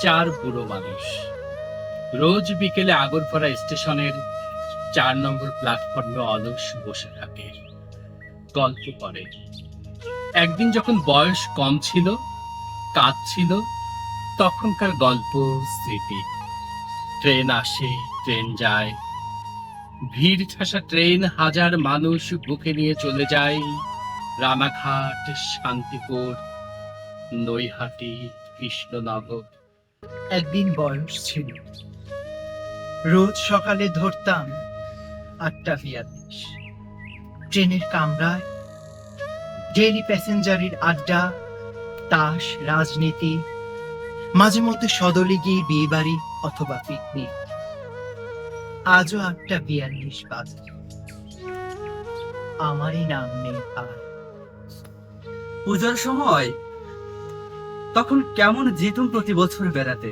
চার বুড়ো মানুষ। রোজ বিকেলে আগরপাড়া স্টেশনের চার নম্বর প্ল্যাটফর্মে অলস বসে থাকে। গল্প করে। একদিন যখন বয়স কম ছিল কাজ ছিল, তখনকার গল্প স্মৃতি। ট্রেন আসে, ট্রেন যায়। ভিড় ঠাসা ট্রেন হাজার মানুষ বুকে নিয়ে চলে যায়। রানাঘাট, শান্তিপুর, নৈহাটি, কৃষ্ণনগর। একদিন বয়স ছিল। রোজ সকালে ধরতাম আটটা বিয়াল্লিশ। ট্রেনের কামরায় ডেইলি প্যাসেঞ্জারের আড্ডা, তাস, রাজনীতি, মাঝে মধ্যে সদলে গিয়ে বিয়ে বাড়ি অথবা পিকনিক আজও আটটা বিয়াল্লিশ বাজে। আমারই নাম নেই পুজোর সময় তখন কেমন যেতুম প্রতি বছর বেড়াতে?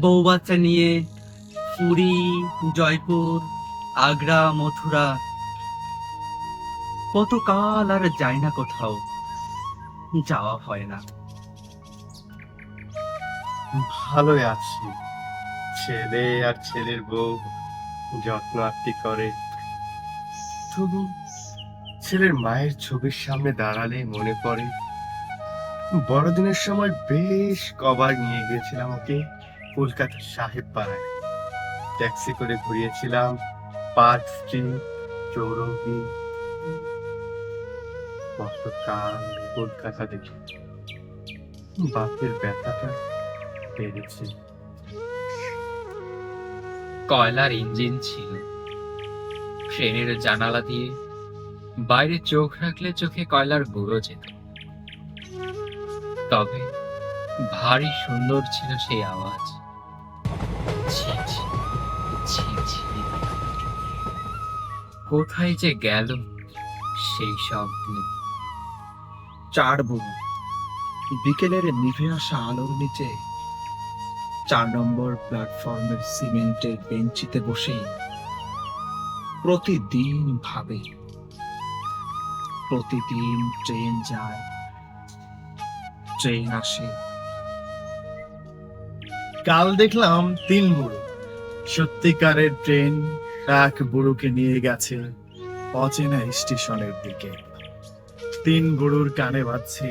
বউ বাচ্চা নিয়ে পুরী, জয়পুর, আগ্রা, মথুরা। কত কাল আর যাই না কোথাও, যাওয়া হয় না। ভালোই আছি। ছেলে আর ছেলের বউ যত্ন আত্মি করে। তবু ছেলের মায়ের ছবির সামনে দাঁড়ালে মনে পড়ে বড়দিনের সময় বেশ কবার নিয়ে গিয়েছিলাম ওকে কলকাতার সাহেব পাড়ায়। ট্যাক্সি করে ঘুরিয়েছিলাম, পার্ক স্ট্রিট, চৌরঙ্গি কতকাল কলকাতা দেখি। বাপের ব্যথাটা পেরেছি কয়লার ইঞ্জিন ছিল। ট্রেনের জানালা দিয়ে বাইরে চোখ রাখলে চোখে কয়লার গুঁড়ো যেত। তবে ভারী সুন্দর ছিল সেই আওয়াজ। কোথায় যে গেল সেই সব চার বুড়ো, বিকেলের নিভে আসা আলোর নিচে চার নম্বর প্ল্যাটফর্মের সিমেন্টের বেঞ্চিতে বসে প্রতিদিন ভাবে। প্রতিদিন ট্রেন যায় ট্রেন আসে। কাল দেখলাম তিন বুড়ো। সত্যিকারের ট্রেন এক বুড়োকে নিয়ে গেছে অচেনা স্টেশনের দিকে। তিন বুড়োর কানে বাজছে